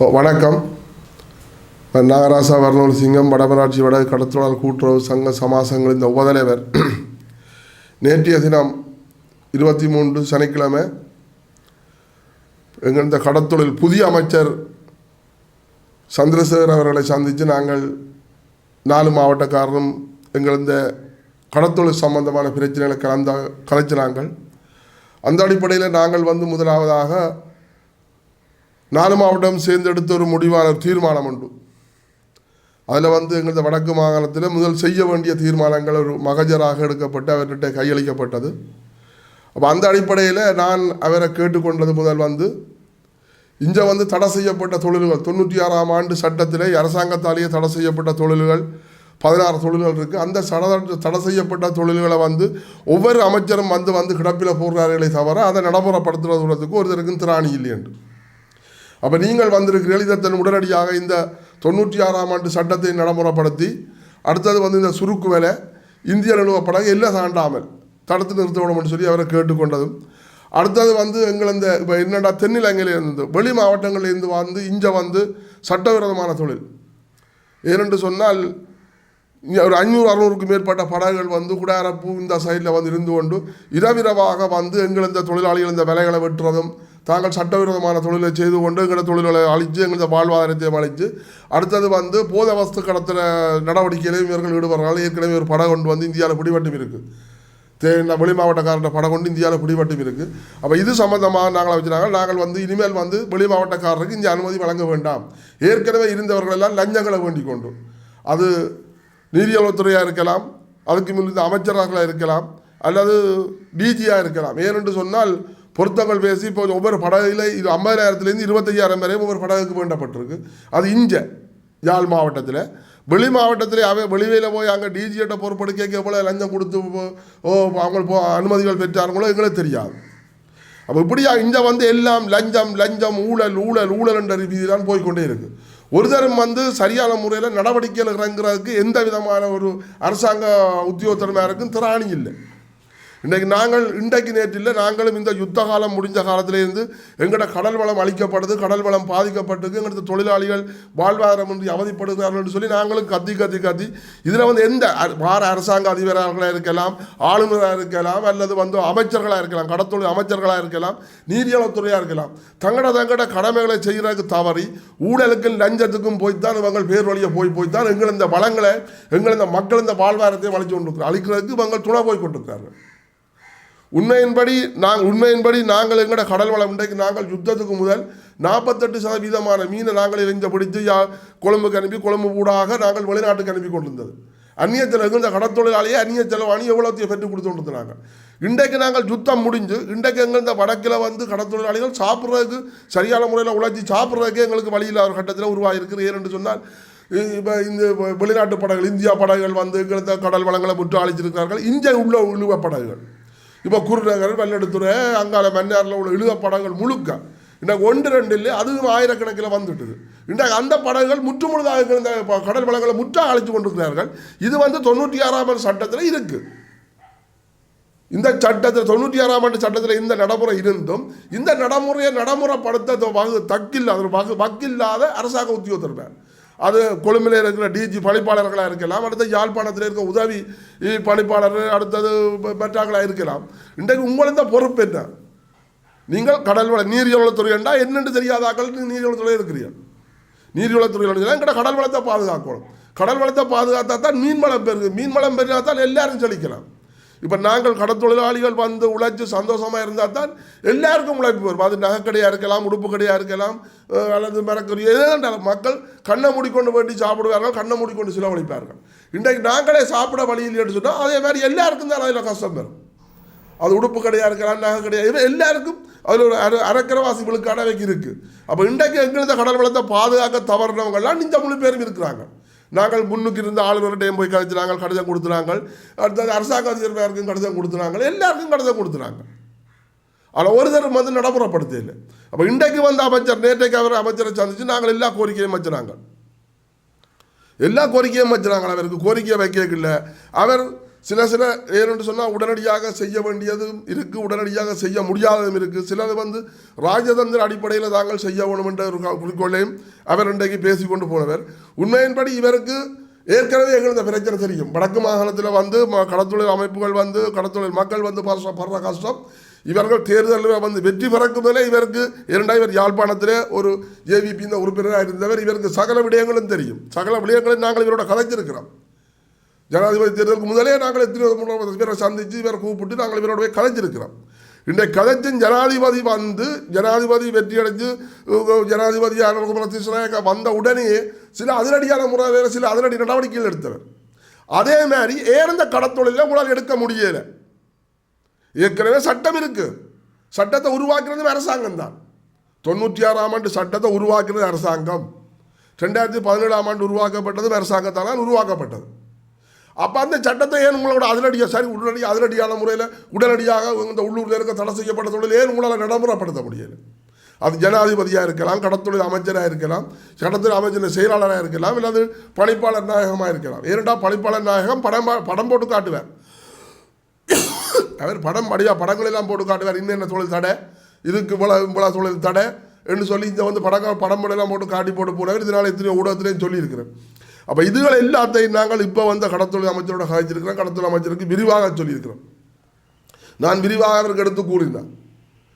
வணக்கம். நாகராசா வர்ணூர் சிங்கம் வடமராட்சி வட கடத்தொழில் கூட்டுறவு சங்க சமாசங்கள் இந்த உபதலைவர். நேற்றைய தினம் இருபத்தி மூன்று சனிக்கிழமை எங்கள் இந்த கடத்தொழில் புதிய அமைச்சர் சந்திரசேகர் அவர்களை சந்தித்து நாங்கள் நாலு மாவட்டக்காரரும் எங்கள் இந்த கடத்தொழில் சம்பந்தமான பிரச்சனைகளை கலந்த கலைச்சினாங்கள் அந்த அடிப்படையில் நாங்கள் வந்து முதலாவதாக நானும் மாவட்டம் சேர்ந்தெடுத்த ஒரு முடிவான ஒரு தீர்மானம் உண்டு. அதில் வந்து எங்களது வடக்கு மாகாணத்தில் முதல் செய்ய வேண்டிய தீர்மானங்கள் ஒரு மகஜராக எடுக்கப்பட்டு அவர்கிட்ட கையளிக்கப்பட்டது. அப்போ அந்த அடிப்படையில் நான் அவரை கேட்டுக்கொண்டது முதல் வந்து இங்கே வந்து தடை செய்யப்பட்ட தொழில்கள் தொண்ணூற்றி ஆறாம் ஆண்டு சட்டத்திலே அரசாங்கத்தாலேயே தடை செய்யப்பட்ட தொழில்கள் பதினாறு தொழில்கள் இருக்குது அந்த சட தடை செய்யப்பட்ட தொழில்களை வந்து ஒவ்வொரு அமைச்சரும் வந்து வந்து கிடப்பில் போடுறார்களே தவிர அதை நடைமுறைப்படுத்துறதுக்கு ஒருத்தருக்கும் திராணி இல்லை என்று அப்போ நீங்கள் வந்திருக்கிறீர்கள் இதன் உடனடியாக இந்த தொண்ணூற்றி ஆறாம் ஆண்டு சட்டத்தை நடைமுறைப்படுத்தி அடுத்தது வந்து இந்த சுருக்கு வேலை இந்திய நிறுவப்படாக எல்லாம் தாண்டாமல் தடுத்து நிறுத்த விடணும்னு சொல்லி அவரை கேட்டுக்கொண்டதும் அடுத்தது வந்து எங்கள் இந்த இப்போ என்னடா தென்னிலங்கையிலேருந்து வெளி மாவட்டங்களிலிருந்து வந்து இங்கே வந்து சட்டவிரோதமான தொழில். ஏனென்று சொன்னால் ஒரு அஞ்சூறு அறுநூறுக்கும் மேற்பட்ட படகுகள் வந்து குடாரப்பூ இந்த சைடில் வந்து இருந்து கொண்டு இரவிரவாக வந்து எங்கள் இந்த தொழிலாளிகள் இந்த விலைகளை வெட்டுறதும் தாங்கள் சட்டவிரோதமான தொழிலை செய்து கொண்டு எங்களோட தொழில்களை அழித்து எங்களது வாழ்வாதாரத்தையும் அழித்து அடுத்தது வந்து போத வஸ்து கடத்துகிற நடவடிக்கையிலையும் இவர்கள் ஈடுபடுறாங்க. ஏற்கனவே ஒரு படம் கொண்டு வந்து இந்தியாவில் பிடிபட்டும் இருக்குது தே வெளி மாவட்டக்காரர்கிட்ட படம் கொண்டு இந்தியாவில் பிடிபட்டும் இருக்குது அப்போ இது சம்மந்தமாக நாங்கள் வச்சுனாங்க நாங்கள் வந்து இனிமேல் வந்து வெளி மாவட்டக்காரருக்கு இங்கே அனுமதி வழங்க வேண்டாம். ஏற்கனவே இருந்தவர்களெல்லாம் லஞ்சங்களை வேண்டிக் கொண்டு. அது நீதியளவுத்துறையாக இருக்கலாம் அதுக்கு முன்னிருந்த அமைச்சராக இருக்கலாம் அல்லது டிஜியாக இருக்கலாம். ஏனென்று சொன்னால் பொருத்தங்கள் பேசி இப்போ ஒவ்வொரு படகுல இது ஐம்பதாயிரத்துலேருந்து இருபத்தையாயிரம் வரையும் ஒவ்வொரு படகுக்கு வேண்டப்பட்டிருக்கு. அது இஞ்ச யாழ் மாவட்டத்தில். வெளி மாவட்டத்தில் அவன் வெளிவையில் போய் அங்கே டிஜியிட்ட பொறுப்படுக்க எவ்வளோ லஞ்சம் கொடுத்து ஓ அவங்க போ அனுமதிகள் பெற்றார்களோ எங்களுக்கு தெரியாது. அப்போ இப்படியா இங்கே வந்து எல்லாம் லஞ்சம் லஞ்சம் ஊழல் ஊழல் ஊழல் என்ற ரீதி போய்கொண்டே போய்க்கொண்டே இருக்கு. ஒரு தரம் வந்து சரியான முறையில் நடவடிக்கைகள் இறங்குறதுக்கு எந்த விதமான ஒரு அரசாங்க உத்தியோகத்தரமாருக்கும் திராணி இல்லை. இன்றைக்கு நாங்கள் இன்றைக்கு நேற்றில் நாங்களும் இந்த யுத்த காலம் முடிஞ்ச காலத்திலேருந்து எங்களோட கடல் வளம் அழிக்கப்படுது கடல் வளம் பாதிக்கப்பட்டிருக்கு எங்களது தொழிலாளிகள் வாழ்வாதாரமின்றி அவதிப்படுகிறார்கள் என்று சொல்லி நாங்களும் கத்தி கத்தி கத்தி. இதில் வந்து எந்த வார அரசாங்க அதிபர்களாக இருக்கலாம் ஆளுநராக இருக்கலாம் அல்லது வந்து அமைச்சர்களாக இருக்கலாம் கடத்தொழில் அமைச்சர்களாக இருக்கலாம் நீதியளத்துறையாக இருக்கலாம். தங்கட தங்கட கடமைகளை செய்கிறதுக்கு தவறி ஊழலுக்கும் லஞ்சத்துக்கும் போய்த்தான் இவங்க பேர் வழியை போய் போய்த்தான் எங்கள் இந்த வளங்களை எங்கள் இந்த மக்கள் இந்த வாழ்வாரத்தை வளைச்சு கொண்டிருக்கிறார் அழிக்கிறதுக்கு இவங்க துணை போய் கொண்டிருக்கிறார்கள். உண்மையின்படி நாங்கள் உண்மையின்படி நாங்கள் எங்களோட கடல் வளம் இன்றைக்கு நாங்கள் யுத்தத்துக்கு முதல் நாற்பத்தெட்டு சதவீதமான மீனை நாங்கள் இறைஞ்ச பிடித்து யா கொழும்புக்கு அனுப்பி கொழும்பு ஊடாக நாங்கள் வெளிநாட்டுக்கு அனுப்பி கொண்டிருந்தது. அந்நிய செலவு இந்த கடத்தொழிலாளியே அந்நிய செலவாணி எவ்வளோத்தையும் பெற்று கொடுத்து கொண்டிருந்தாங்க இன்றைக்கு நாங்கள் யுத்தம் முடிஞ்சு இன்றைக்கு எங்கள் இந்த வடக்கில் வந்து கடத்தொழிலாளிகள் சாப்பிட்றதுக்கு சரியான முறையில் உழைச்சி சாப்பிட்றதுக்கே எங்களுக்கு வழியில்லாத ஒரு கட்டத்தில் உருவாகிருக்கு ஏனென்று சொன்னால் இப்போ இந்த வெளிநாட்டு படகுகள் இந்தியா படகுகள் வந்து எங்களுக்கு கடல் வளங்களை முற்று அழிச்சிருக்கிறார்கள் இங்கே உள்ள இழுவ படகுகள். இப்போ குருநகர் வெள்ளெடுத்துறை அங்கால மன்னாரில் உள்ள எழுத படங்கள் முழுக்க. இன்றைக்கு ஒன்று ரெண்டு இல்லை அதுவும் ஆயிரக்கணக்கில் வந்துட்டுது. இன்றைக்கு அந்த படங்கள் முற்று முழுதாக இருந்த கடல் வளங்களை முற்றாக அழைத்து கொண்டிருக்கிறார்கள். இது வந்து தொண்ணூற்றி ஆறாம் ஆண்டு சட்டத்தில் இருக்குது இந்த சட்டத்தில் தொண்ணூற்றி ஆறாம் ஆண்டு சட்டத்தில் இந்த நடைமுறை இருந்தும் இந்த நடைமுறையை நடைமுறைப்படுத்த த- வகு தக்கில்லாத ஒரு வகு வக்கில்லாத அரசாங்க உத்தியோகத்தர் அது கொழும்பில் இருக்கிற டிஜி பணிப்பாளர்களாக இருக்கலாம் அடுத்த யாழ்ப்பாணத்தில் இருக்க உதவி பணிப்பாளர் அடுத்தது பெற்றாக்களாக இருக்கலாம். இன்றைக்கு உங்களது பொறுப்பு என்ன? நீங்கள் கடல் வள நீரியவளத்துறை என்றால் என்னென்று தெரியாதாக்கள் நீரியவளத்துறை இருக்கிறீர்கள். நீர்வளத்துறையில் எங்கட கடல் வளத்தை பாதுகாக்கணும். கடல் வளத்தை பாதுகாத்தா தான் மீன்வளம் பெருகு மீன் வளம் தான் எல்லாரும் செழிக்கலாம் இப்போ நாங்கள் கடற்தொழிலாளிகள் வந்து உழைச்சி சந்தோஷமாக இருந்தால் தான் எல்லாருக்கும் உழைப்பு வரும். அது நகைக்கடையாக இருக்கலாம் உடுப்பு கடையாக இருக்கலாம் அல்லது மரக்கறி எதாவது மக்கள் கண்ணை மூடிக்கொண்டு வேண்டி சாப்பிடுவார்கள் கண்ணை மூடிக்கொண்டு செலவழிப்பார்கள். இன்றைக்கு நாங்களே சாப்பிட வழியில் என்று சொன்னால் அதே மாதிரி எல்லாருக்கும் தான் அதில் கஷ்டம் வரும். அது உடுப்பு கடையாக இருக்கலாம் நகை கடையாக இது எல்லாருக்கும் அதில் ஒரு அரை அரைக்கரவாசி விழுக்காடவைக்கு இருக்குது அப்போ இன்றைக்கு எங்களது கடல் வளத்தை பாதுகாக்க தவறுனவங்கள்லாம் இந்த முழு பேரும் இருக்கிறாங்க. நாங்கள் முன்னுக்கு இருந்த ஆளுநர்கிட்டையும் போய் கழித்து நாங்கள் கடிதம் கொடுத்துனாங்க அடுத்தது அரசாங்க அதிகாரிக்கும் கடிதம் கொடுத்துனாங்க எல்லாருக்கும் கடிதம் கொடுத்துனாங்க. ஆனால் ஒரு தரம் வந்து நடைமுறைப்படுத்த இல்லை அப்போ இன்றைக்கு வந்த அமைச்சர் நேற்றைக்கு அவர் அமைச்சரை சந்திச்சு நாங்கள் எல்லா கோரிக்கையும் வச்சுனாங்க எல்லா கோரிக்கையும் வச்சுனாங்க அவருக்கு கோரிக்கையை வைக்கல அவர் சில சில ஏன்னு சொன்னால் உடனடியாக செய்ய வேண்டியதும் இருக்குது உடனடியாக செய்ய முடியாததும் இருக்குது சிலது வந்து ராஜதந்திர அடிப்படையில் தாங்கள் செய்ய வேணும் என்ற ஒரு குறிக்கோளையும் அவர் இன்றைக்கு பேசிக்கொண்டு போனவர். உண்மையின்படி இவருக்கு ஏற்கனவே எங்களுக்கு பிரச்சனை தெரியும். வடக்கு மாகாணத்தில் வந்து ம- கடத்தொழில் அமைப்புகள் வந்து கடத்தொழில் மக்கள் வந்து படுற படுற கஷ்டம். இவர்கள் தேர்தலில் வந்து வெற்றி பெறக்கு மேலே இவருக்கு இரண்டாம் இவர் யாழ்ப்பாணத்திலே ஒரு ஜேவிபி இந்த உறுப்பினராக இருந்தவர். இவருக்கு சகல விடயங்களும் தெரியும். சகல விடயங்களையும் நாங்கள் இவரோட கலைச்சிருக்கிறோம் ஜனாதிபதி தேர்தலுக்கு முதலே நாங்கள் எத்தனை முறை பேரை சந்தித்து இவரை கூப்பிட்டு நாங்கள் இவரோட போய் இன்றைய இன்றைக்கு கதைச்சும் ஜனாதிபதி வந்து ஜனாதிபதி வெற்றி அடைஞ்சு உ- வந்த உடனே சில அதிரடியான முறை வேறு சில அதிரடி நடவடிக்கைகள் எடுத்தவர். அதே மாதிரி ஏறந்த கடத்தொழில உங்களால் எடுக்க முடியலை? ஏற்கனவே சட்டம் இருக்குது சட்டத்தை உருவாக்குறது அரசாங்கம் தான். தொண்ணூற்றி ஆறாம் ஆண்டு சட்டத்தை உருவாக்குறது அரசாங்கம். ரெண்டாயிரத்தி பதினேழாம் ஆண்டு உருவாக்கப்பட்டது அரசாங்கத்தால் உருவாக்கப்பட்டது. அப்போ அந்த சட்டத்தை ஏன் உங்களோட அதிரடியாக சரி உடனடி அதிரடியான முறையில் உடனடியாக இந்த உள்ளூரில் இருக்க தடை செய்யப்பட்ட தொழில் ஏன் உங்களால் நடைமுறைப்படுத்த முடியல? அது ஜனாதிபதியாக இருக்கலாம் கடத்தொழில் அமைச்சராக இருக்கலாம் கடத்தொழில் அமைச்சர் செயலாளராக இருக்கலாம் இல்லாது பணிப்பாளர் நாயகமாக இருக்கலாம். ஏனென்றால் பணிப்பாளர் நாயகம் படம் படம் போட்டு காட்டுவார். அவர் படம் படியா படங்களெல்லாம் போட்டு காட்டுவார். இன்னென்ன தொழில் தடை? இதுக்கு இவ்வளோ இவ்வளோ தொழில் தடை? என்று சொல்லி இந்த வந்து படங்கள் படம் எல்லாம் போட்டு காட்டி போட்டு போனவர் இதனால் எத்தனையோ ஊடகத்திலையும் சொல்லியிருக்கிறேன் அப்போ இதுகள் எல்லாத்தையும் நாங்கள் இப்போ வந்த கடத்தொழில் அமைச்சரோட கதைச்சிருக்கிறோம் கடத்தொழில் அமைச்சருக்கு விரிவாக சொல்லியிருக்கிறோம். நான் விரிவாக அவருக்கு எடுத்து கூறினேன்.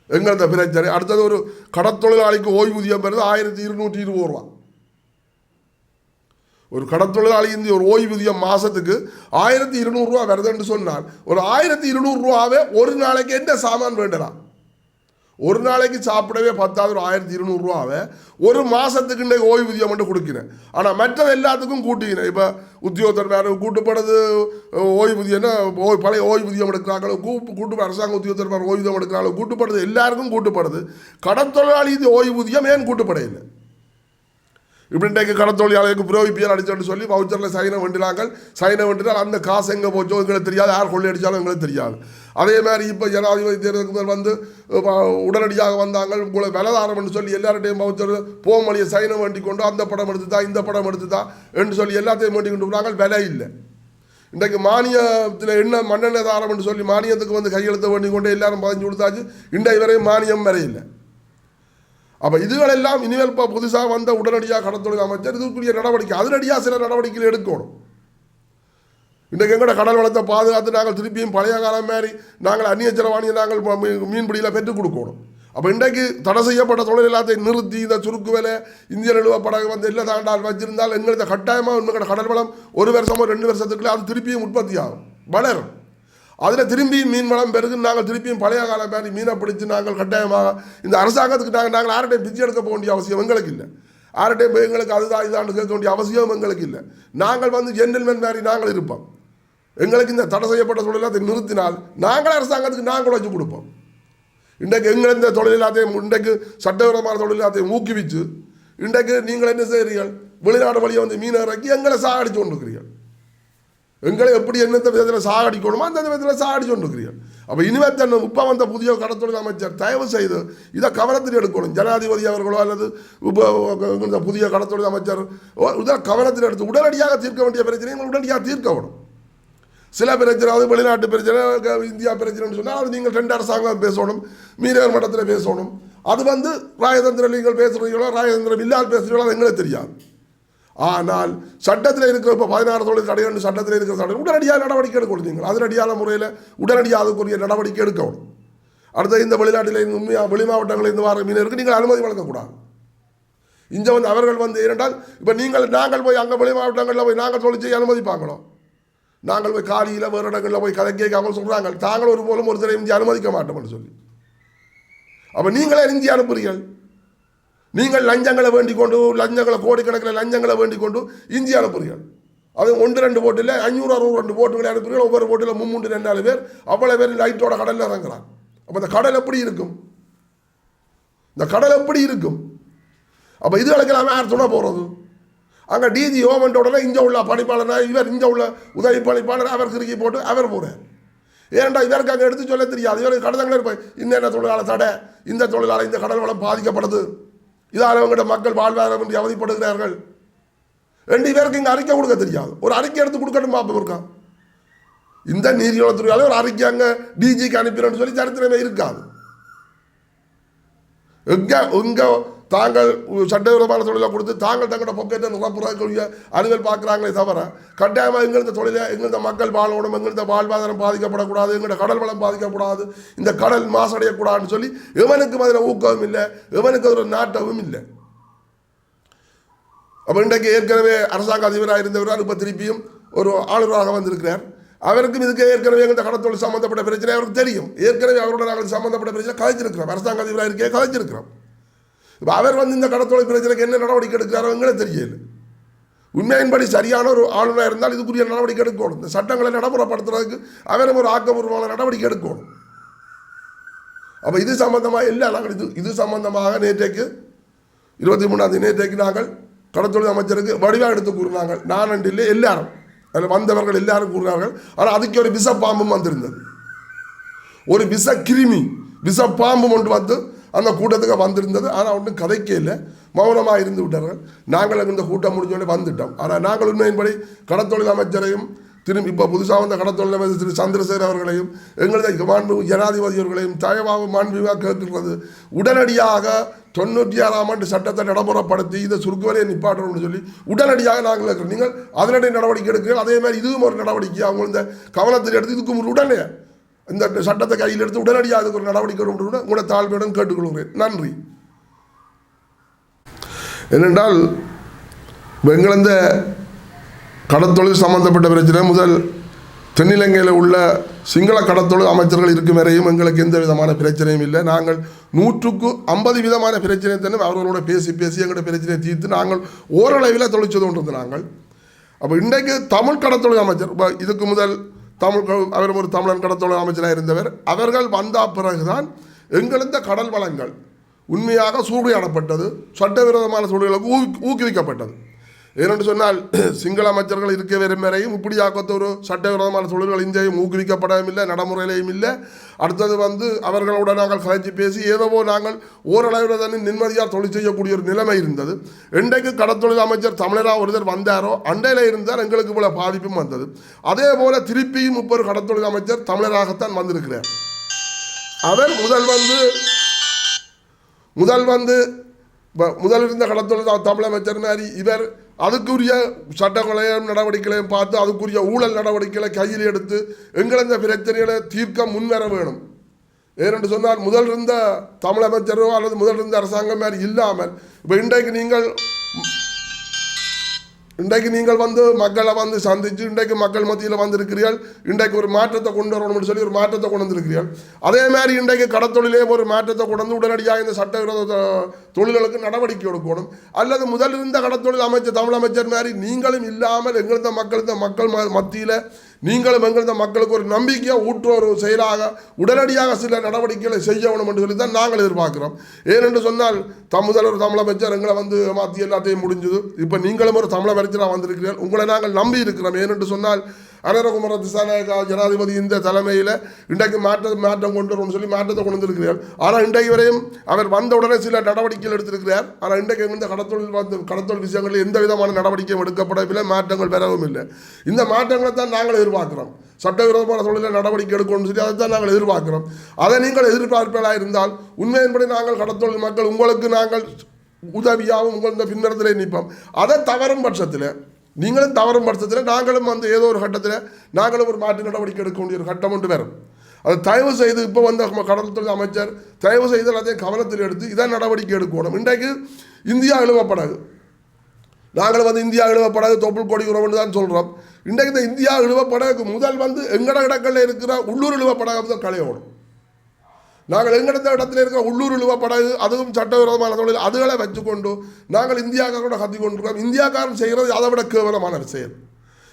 எங்கள் இந்த பிரச்சனை? அடுத்தது ஒரு கடத்தொழிலாளிக்கு ஓய்வூதியம் பெறுது ஆயிரத்தி இருநூற்றி இருபது ரூபா. ஒரு கடத்தொழிலாளி இந்த ஒரு ஓய்வூதியம் மாதத்துக்கு ஆயிரத்தி இருநூறுவா வருதுன்னு சொன்னால் ஒரு ஆயிரத்தி இருநூறுரூவாவே ஒரு நாளைக்கு என்ன சாமான் வேண்டலாம் ஒரு நாளைக்கு சாப்பிடவே பத்தாவது ஒரு ஆயிரத்தி இருநூறுவாவை ஒரு மாதத்துக்கு இன்றைக்கு ஓய்வூதியம் மட்டும் கொடுக்கிறேன். ஆனால் மற்றது எல்லாத்துக்கும் கூட்டிக்கிறேன் இப்போ உத்தியோகத்தர் வேறு கூட்டுப்படுது ஓய்வூதியம்னா ஓய் பழைய ஓய்வூதியம் எடுக்கிறாங்களோ கூப்பு கூட்டு அரசாங்க உத்தியோகத்தர் வேறு ஓய்வூதியம் எடுக்கிறாங்களோ கூட்டுப்படுது எல்லாருக்கும் கூட்டுப்படுது. கடத்தொழிலாளி இது ஓய்வூதியம் ஏன் கூட்டுப்படையில்லை இப்படி இன்றைக்கு கடத்தொழிலாளருக்கு புரோகிப்பியல் அடிச்சோன்னு சொல்லி வவுச்சரில் சைனை வேண்டினாங்க சைனை வேண்டினால் அந்த காசு எங்கே போச்சோ எங்களுக்கு தெரியாது. யார் கொள்ளையடிச்சாலும் எங்களுக்கு தெரியாது. அதே மாதிரி இப்போ ஜனாதிபதி தேர்தலுக்கு முதல் வந்து உடனடியாக வந்தாங்க உங்களை விலதாரம்னு சொல்லி எல்லார்ட்டையும் வவுச்சர் போமொழியை சைனை வேண்டி கொண்டு அந்த படம் எடுத்துதா இந்த படம் எடுத்துதா என்று சொல்லி எல்லாத்தையும் வேண்டி கொண்டு போனாங்க விலை இல்லை. இன்றைக்கு மானியத்தில் என்ன மண்ணெண்ணெய் தாரம்னு சொல்லி மானியத்துக்கு வந்து கையெழுத்த வேண்டி கொண்டு எல்லாரும் பதிஞ்சு கொடுத்தாச்சு. இன்றைய வரையும் மானியம் வரையில்லை. அப்போ இதுகளெல்லாம் இனிமேல் இப்போ புதுசாக வந்த உடனடியாக கடத்தொழில் அமைச்சர் இதுக்குரிய நடவடிக்கை அதிரடியாக சில நடவடிக்கைகள் எடுக்கணும். இன்றைக்கு எங்கட கடல் வளத்தை பாதுகாத்து நாங்கள் திருப்பியும் பழைய காலம் மாதிரி நாங்கள் அந்நிய செலவாணியை நாங்கள் மீன்பிடியில் பெற்றுக் கொடுக்கணும். அப்போ இன்றைக்கு தடை செய்யப்பட்ட தொழில் எல்லாத்தையும் நிறுத்தி இந்த சுருக்கு வேலை இந்திய நிலுவ படகு வந்து இல்லை தாண்டால் வச்சிருந்தால் எங்களுக்கு கட்டாயமாக உண்மையான கடல் வளம் ஒரு வருஷமோ ரெண்டு வருஷத்துக்குள்ளே அது திருப்பியும் உற்பத்தி ஆகும் வளரும். அதில் திரும்பியும் மீன் வளம் பெருகு நாங்கள் திருப்பியும் பழைய கால மாதிரி மீனை பிடிச்சி நாங்கள் கட்டாயமாக இந்த அரசாங்கத்துக்கு நாங்கள் நாங்கள் யார்கிட்டையும் பிச்சை எடுக்க போக வேண்டிய அவசியம் எங்களுக்கு இல்லை. யார்கிட்டையும் போய் எங்களுக்கு அதுதான் இதான்னு கேட்க வேண்டிய அவசியம் எங்களுக்கு இல்லை. நாங்கள் வந்து ஜென்டில்மேன் மாதிரி நாங்கள் இருப்போம். எங்களுக்கு இந்த தடை செய்யப்பட்ட தொழிலாத்தை நிறுத்தினால் நாங்கள் அரசாங்கத்துக்கு நாங்கள் உழைச்சி கொடுப்போம். இன்றைக்கு எங்கள் இந்த தொழிலாத்தையும் இன்றைக்கு சட்டவிரோதமான தொழிலாத்தையும் ஊக்குவிச்சு இன்றைக்கு நீங்கள் என்ன செய்கிறீர்கள் வெளிநாடு வழியை வந்து மீனை இறக்கி எங்களை சாகடிச்சு கொண்டிருக்கிறீர்கள். எங்களை எப்படி என்னென்ன விதத்தில் சாகடிக்கணுமோ அந்த விதத்தில் சாகடிச்சு கொண்டிருக்கிறீர்கள் அப்போ இனிமேல் தன் இப்போ வந்த புதிய கடத்தொழில் அமைச்சர் தயவு செய்து இதை கவனத்தில் எடுக்கணும். ஜனாதிபதி அவர்களோ அல்லது இந்த புதிய கடத்தொழில் அமைச்சர் இதை கவனத்தில் எடுத்து உடனடியாக தீர்க்க வேண்டிய பிரச்சனையை உடனடியாக தீர்க்கணும் சில பிரச்சனை அது வெளிநாட்டு பிரச்சனை இந்தியா பிரச்சனைன்னு சொன்னால் அது நீங்கள் ரெண்டு அரசாங்கம் பேசணும் மீனவர் மட்டத்தில் பேசணும். அது வந்து ராயதந்திரம் நீங்கள் பேசுகிறீங்களோ ராயதந்திரம் இல்லாமல் பேசுகிறீங்களோ அது எங்களுக்கு தெரியாது. ஆனால் சட்டத்தில் இருக்கிற இப்போ பதினாறு தொழில் தடையண்டு சட்டத்தில் இருக்கிற தடை உடனடியாக நடவடிக்கை எடுக்கணும் நீங்கள். அதனடியான முறையில் உடனடியாக அதுக்குரிய நடவடிக்கை எடுக்கணும் அடுத்த இந்த வெளிநாட்டில் இந்த வெளி மாவட்டங்களில் இந்த வார மீனவருக்கு நீங்கள் அனுமதி வழங்கக்கூடாது. இங்கே வந்து அவர்கள் வந்து ஏனென்றால் இப்போ நீங்கள் நாங்கள் போய் அங்கே வெளி மாவட்டங்களில் போய் நாங்கள் தொழில் செய்ய அனுமதிப்பாங்களோ நாங்கள் போய் காலியில் வேறு இடங்களில் போய் கதை கேட்காமல் சொல்கிறாங்க தாங்கள் ஒரு போலும் ஒருத்தரை இந்தியா அனுமதிக்க மாட்டோம்னு சொல்லி. அப்போ நீங்களே இந்தியா அனுப்புறீர்கள். நீங்கள் லஞ்சங்களை வேண்டிக் கொண்டு லஞ்சங்களை கோடிக்கணக்கில் லஞ்சங்களை வேண்டிக் கொண்டு இந்திய அனுப்புறீர்கள். அது ஒன்று ரெண்டு போட்டில் அஞ்சூறு அறுபது ரெண்டு போட்டுகளை அனுப்புறீர்கள். ஒவ்வொரு போட்டில் மும்மூன்று ரெண்டு நாலு பேர் அவ்வளோ பேர் லைட்டோட கடலில் இறங்குறாங்க. அப்போ இந்த கடல் எப்படி இருக்கும்? இந்த கடல் எப்படி இருக்கும்? அப்போ இது இதுகளுக்கெல்லாம் யார் துணை போகிறது அங்கே டிஜி ஓமன்ட் உடனே இங்கே உள்ள பணிப்பாளர் இவர் இங்கே உள்ள உதவி பணிப்பாளர் அவர் கிறுக்கி போட்டு அவர் போகிறார் ஏன்டா இதற்கு அங்கே எடுத்து சொல்ல தெரியாது? இவருக்கு கடத்தங்களே இருப்பார் என்ன தொழிலாளர் தடை? இந்த தொழிலாளர் இந்த கடல் வளம் பாதிக்கப்படுது. இதால் அவங்ககிட்ட மக்கள் வாழ்வாதாரம் என்று அவதிப்படுகிறார்கள். ரெண்டு பேருக்கு இங்கே அறிக்கை கொடுக்க தெரியாது. ஒரு அறிக்கை எடுத்து கொடுக்கணும் பார்ப்போம் இருக்கா? இந்த நீதிவளத்துறையாலே ஒரு அறிக்கை அங்கே டிஜிக்கு அனுப்பிடுன்னு சொல்லி சரித்திரமே இருக்காது. எங்க உங்கள் தாங்கள் சட்டவிரோதமான தொழிலை கொடுத்து தாங்கள் தங்களோட பொக்கெட்டை நிரப்புறக்கூடிய அலுவல் பார்க்குறாங்களே தவிர கட்டாயமாக எங்களது தொழிலை எங்களது மக்கள் வாழணும் எங்களது வாழ்வாதாரம் பாதிக்கப்படக்கூடாது எங்களோட கடல் வளம் பாதிக்கப்படாது இந்த கடல் மாசடையக்கூடாதுன்னு சொல்லி எவனுக்கும் அதில் ஊக்கமும் இல்லை எவனுக்கு அதில் நாட்டமும் இல்லை. அப்போ இன்றைக்கு ஏற்கனவே அரசாங்க அதிபராக இருந்தவர் இப்போ திருப்பியும் ஒரு ஆளுநராக வந்திருக்கிறார். அவருக்கும் இதுக்கு ஏற்கனவே எங்கள் கடத்தொழில் சம்மந்தப்பட்ட பிரச்சனை அவருக்கு தெரியும். ஏற்கனவே அவரோட நாங்கள் சம்மந்தப்பட்ட பிரச்சனை கலைச்சிருக்கிறோம் அரசாங்க அதிபராக இருக்கே கலைச்சிருக்கிறோம் இப்போ அவர் வந்து இந்த கடத்தொலை பிரச்சனைக்கு என்ன நடவடிக்கை எடுக்கிறாரோ எங்களுக்கு தெரியல. உண்மையின்படி சரியான ஒரு ஆளுநராக இருந்தால் இதுக்குரிய நடவடிக்கை எடுக்கணும். இந்த சட்டங்களை நடைமுறைப்படுத்துறதுக்கு அவரும் ஒரு ஆக்கப்பூர்வமான நடவடிக்கை எடுக்கணும். அப்போ இது சம்பந்தமாக இல்லை நாங்கள் இது இது சம்பந்தமாக நேற்றைக்கு இருபத்தி மூணாம் தேதி நேற்றைக்கு நாங்கள் கடத்தொழில் அமைச்சருக்கு வடிவாக எடுத்து கூறினாங்க. நான் அண்டு இல்லை எல்லாரும். அதில் வந்தவர்கள் எல்லாரும் கூறினார்கள். ஆனால் அதுக்கு ஒரு விஷப்பாம்பும் வந்திருந்தது. ஒரு விஷ கிருமி விஷப்பாம்பு ஒன்று வந்து அந்த கூட்டத்துக்கு வந்திருந்தது. ஆனால் ஒன்றும் கதைக்கே இல்லை. மௌனமாக இருந்து விட்டார்கள். நாங்கள் இந்த கூட்டம் முடிஞ்சோடனே வந்துட்டோம். ஆனால் நாங்கள் உண்மையின்படி கடத்தொழில் அமைச்சரையும் திரும்பி இப்போ புதுசாக வந்த கடத்தொழில் அமைச்சர் திரு சந்திரசேகர் அவர்களையும் எங்களது மாண்பு ஜனாதிபதி அவர்களையும் தயவாக மாண்புவாக கேட்கிறது உடனடியாக தொண்ணூற்றி ஆறாம் ஆண்டு சட்டத்தை நடைமுறைப்படுத்தி இதை சுருக்குவலையை நிப்பாட்டணும்னு சொல்லி உடனடியாக நாங்கள் இருக்கிறோம் நீங்கள் அதனடி நடவடிக்கை எடுக்கிறீர்கள். அதே மாதிரி இதுவும் ஒரு நடவடிக்கை அவங்க இந்த கவனத்தில் எடுத்து இதுக்கு உடனே இந்த சட்டத்தை கையில் எடுத்து உடனடியாக அதுக்கு ஒரு நடவடிக்கை எடுக்கணும் கூட உங்களோட தாழ்மையுடன் கேட்டுக்கொள்கிறேன் நன்றி. ஏனென்றால் எங்கள் இந்த கடத்தொழில் சம்பந்தப்பட்ட பிரச்சனை முதல் தென்னிலங்கையில் உள்ள சிங்கள கடத்தொழில் அமைச்சர்கள் இருக்கும் வரையும் எங்களுக்கு எந்த விதமான பிரச்சனையும் இல்லை. நாங்கள் நூற்றுக்கு ஐம்பது விதமான பிரச்சனை தானே அவர்களோட பேசி பேசி எங்களோட பிரச்சனையை தீர்த்து நாங்கள் ஓரளவில் தொழிற்சது கொண்டிருந்த நாங்கள். அப்போ இன்றைக்கு தமிழ் கடத்தொழில் அமைச்சர் இப்போ இதுக்கு முதல் தமிழ் அவர் ஒரு தமிழன் கடத்தொழில் அமைச்சராக இருந்தவர். அவர்கள் வந்த பிறகுதான் எங்களுந்த கடல் வளங்கள் உண்மையாக சூறையாடப்பட்டது சட்டவிரோதமான சூழலுக்கு ஊக்கு ஊக்குவிக்கப்பட்டது. ஏனென்று சொன்னால் சிங்கள அமைச்சர்கள் இருக்க வரும் வரையும் இப்படியாக்கத்த ஒரு சட்டவிரோதமான தொழில்கள் இங்கேயும் ஊக்குவிக்கப்படவும் இல்லை நடைமுறையிலையும் இல்லை. அடுத்தது வந்து அவர்களோட நாங்கள் கலைச்சி பேசி ஏதோ நாங்கள் ஓரளவில் தானே நிம்மதியாக தொழில் செய்யக்கூடிய ஒரு நிலைமை இருந்தது. இன்றைக்கு கடத்தொழில் அமைச்சர் தமிழராக ஒருத்தர் வந்தாரோ அண்டையில் இருந்தால் எங்களுக்கு இவ்வளோ பாதிப்பும் வந்தது. அதே போல திருப்பியும் இப்போ ஒரு கடத்தொழில் அமைச்சர் தமிழராகத்தான் வந்திருக்கிறார். அவர் முதல் வந்து முதல் வந்து முதல் இருந்த கடத்தொழில் தமிழமைச்சர் மாதிரி இவர் அதுக்குரிய சட்டங்களையும் நடவடிக்கைகளையும் பார்த்து அதுக்குரிய ஊழல் நடவடிக்கைகளை கையில் எடுத்து எங்கள் இந்த பிரச்சனைகளை தீர்க்க முன்வர வேணும். ஏனென்று சொன்னால் முதல் இருந்த தமிழமைச்சரோ அல்லது முதல் இருந்த அரசாங்கம் மாதிரி இல்லாமல் இப்போ இன்றைக்கு நீங்கள் இன்றைக்கு நீங்கள் வந்து மக்களை வந்து சந்தித்து இன்றைக்கு மக்கள் மத்தியில் வந்திருக்கிறீர்கள். இன்றைக்கு ஒரு மாற்றத்தை கொண்டு வரணும்னு சொல்லி ஒரு மாற்றத்தை கொண்டு வந்திருக்கிறீர்கள். அதே மாதிரி இன்றைக்கு கடத்தொழிலே ஒரு மாற்றத்தை கொண்டு வந்து உடனடியாக இந்த சட்டவிரோத தொழில்களுக்கு நடவடிக்கை எடுக்கணும். அல்லது முதல் இருந்த கடத்தொழில் அமைச்சர் தமிழ் அமைச்சர் மாதிரி நீங்களும் இல்லாமல் எங்கிருந்த மக்கள் இந்த மக்கள் மத்தியில் நீங்களும் எங்களது மக்களுக்கு ஒரு நம்பிக்கையாக ஊற்ற ஒரு செயலாக உடனடியாக சில நடவடிக்கைகளை செய்யணும் என்று சொல்லி தான் நாங்கள் எதிர்பார்க்கிறோம். ஏனென்று சொன்னால் தம் முதல்வர் தமிழமைச்சர் எங்களை வந்து மாற்றி எல்லாத்தையும் முடிஞ்சது. இப்போ நீங்களும் ஒரு தமிழமைச்சராக வந்திருக்கிறீர்கள். உங்களை நாங்கள் நம்பி இருக்கிறோம். ஏனென்று சொன்னால் அனரகுமர திசாநாயகா ஜனாதிபதி இந்த தலைமையில் இன்றைக்கு மாற்ற மாற்றம் கொண்டு வரும்னு சொல்லி மாற்றத்தை கொண்டு வந்திருக்கிறார். ஆனால் இன்றைக்கு வரையும் அவர் வந்த உடனே சில நடவடிக்கைகள் எடுத்திருக்கிறார். ஆனால் இன்றைக்கு இந்த கடத்தொழில் வந்து கடத்தொழில் விஷயங்களில் எந்த விதமான நடவடிக்கையும் எடுக்கப்படவில்லை மாற்றங்கள் பெறவும் இல்லை. இந்த மாற்றங்களை தான் நாங்கள் எதிர்பார்க்கிறோம். சட்டவிரோதமான தொழிலில் நடவடிக்கை எடுக்கணும்னு சொல்லி அதை தான் நாங்கள் எதிர்பார்க்கிறோம். அதை நீங்கள் எதிர்பார்ப்பதாக இருந்தால் உண்மையின்படி நாங்கள் கடத்தொழில் மக்கள் உங்களுக்கு நாங்கள் உதவியாகவும் உங்கள் இந்த பின்னரத்திலே நிற்போம். அதை தவறும் பட்சத்தில் நீங்களும் தவறும் பட்சத்தில் நாங்களும் வந்து ஏதோ ஒரு கட்டத்தில் நாங்களும் ஒரு மாற்று நடவடிக்கை எடுக்க வேண்டிய ஒரு கட்டம் ஒன்று வரும். அது தயவு செய்து இப்போ வந்த நம்ம கடல்துறை அமைச்சர் தயவு செய்து எல்லாத்தையும் கவனத்தில் எடுத்து இதான் நடவடிக்கை எடுக்கணும். இன்றைக்கு இந்தியா எழுவப்படாது நாங்கள் வந்து இந்தியா எழுவப்படாது தொப்புள் கொடி உறவுன்னு தான் சொல்கிறோம் இன்றைக்கு இந்த இந்தியா இழுவப்படகு முதல் வந்து எங்கட இடங்களில் இருக்கிற உள்ளூர் இழுவப்படகு தான் களையோடும் நாங்கள் எங்கட இடத்துல இருக்கிற உள்ளூர் இழுவப்படகு அதுவும் சட்டவிரோதமான தொழில் அதுகளை வச்சுக்கொண்டு நாங்கள் இந்தியாக்காரோட கத்தி கொண்டிருக்கிறோம். இந்தியாக்காரன் செய்கிறது அதை விட கேவலமான செயல்.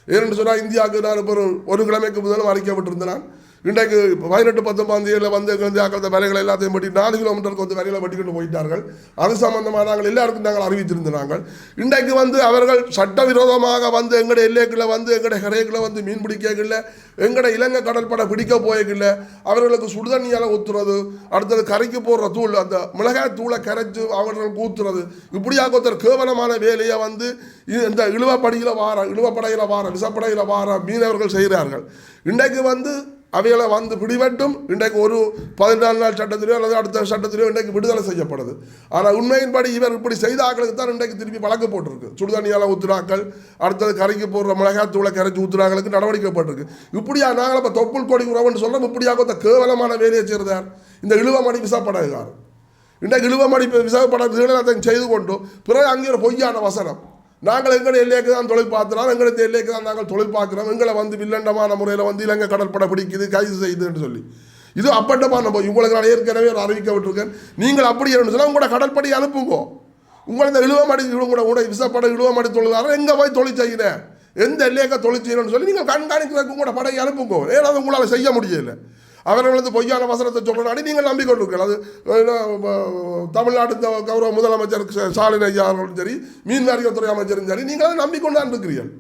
ஏனென்று சொன்னால் இந்தியாவுக்கு நான் இப்போ ஒரு ஒரு கிழமைக்கு முதலும் அறிக்கப்பட்டிருந்தேன் நான் இன்றைக்கு பதினெட்டு பத்தொன்பதாம் தேதியில் வந்து எங்களுக்கு வரைகளை எல்லாத்தையும் பட்டி நாலு கிலோமீட்டருக்கு வந்து வரைகளை பட்டிக்கிட்டு போயிட்டார்கள். அது சம்பந்தமாக நாங்கள் எல்லாருக்கும் நாங்கள் அறிவித்திருந்தாங்க இன்றைக்கு வந்து அவர்கள் சட்டவிரோதமாக வந்து எங்களுடைய எல்லைக்குள்ளே வந்து எங்களுடைய கரைகளை வந்து மீன் பிடிக்கல எங்களுடைய இலங்கை கடற்படை பிடிக்க போயக்கில்ல அவர்களுக்கு சுடுதண்ணியால் ஊற்றுறது அடுத்தது கரைக்கு போடுற தூள் அந்த மிளகாய் தூளை கரைச்சு அவர்களுக்கு ஊற்றுறது இப்படியாக ஒருத்தர் கேவலமான வேலையை வந்து இது இந்த இழுவப்படியில் வார இழுவப்படையில் வார விசப்படையில் வார மீனவர்கள் செய்கிறார்கள். இன்றைக்கு வந்து அவைகளை வந்து பிடிபட்டும் இன்றைக்கு ஒரு பதினாலு நாள் சட்டத்திலேயோ அல்லது அடுத்த சட்டத்திலேயோ இன்றைக்கு விடுதலை செய்யப்படுது. ஆனால் உண்மையின்படி இவர் இப்படி செய்த ஆக்களுக்கு தான் இன்றைக்கு திருப்பி வழக்கு போட்டிருக்கு. சுடுதண்ணியால் ஊத்துறாக்கள் அடுத்தது கரைக்கு போடுற மிளகாத்தூளை கரைச்சி ஊத்துறாங்களுக்கு நடவடிக்கை போட்டிருக்கு இப்படியா நாங்கள் இப்போ தொப்புள் கொடி உறவுன்னு சொல்கிறோம் இப்படியாக இந்த கேவலமான வேலையை செய்கிறார் இந்த இழுவமணி விசாப்படகார் இன்றைக்கு இழுவமணி விசாப்படம் செய்து கொண்டு பிறகு அங்கே ஒரு பொய்யான வசனம். நாங்கள் எங்களுடைய எல்லைக்கு தான் தொழில் பார்க்கிறோம் எங்களுடைய எல்லைக்கு தான் நாங்கள் தொழில் பார்க்குறோம். எங்களை வந்து வில்லண்டமான முறையில் வந்து இலங்கை கடற்படை பிடிக்குது கைது செய்யுதுன்னு சொல்லி. இது அப்பட்டமான போய் உங்களுக்கு நான் ஏற்கனவே ஒரு அறிவிக்க விட்டுருக்கேன். நீங்கள் அப்படி என்ன சொன்னால் உங்களோட கடற்படை அனுப்புங்கோ. உங்களை இந்த இழுவமடி உங்களோட கூட விசப்படை இழுவமடி தொழிலாளர் எங்கே போய் தொழில் செய்கிறேன் எந்த எல்லையக்க தொழில் செய்யணும்னு சொல்லி நீங்கள் கண்காணிக்கிறதுக்கு உங்களோட படையை அனுப்புங்க. ஏன்னா அது உங்களால் செய்ய முடியல. அவர்கள் வந்து பொய்யான வசனத்தை சொல்கிறாடி நீங்கள் நம்பிக்கொண்டிருக்கீர்கள் அது தமிழ்நாட்டு கௌரவ முதலமைச்சர் ஸ்டாலின் ஐயா அவர்களும் சரி மீன் துறை அமைச்சரும் சரி நீங்கள் அதை நம்பிக்கொண்டான் இருக்கிறீர்கள்.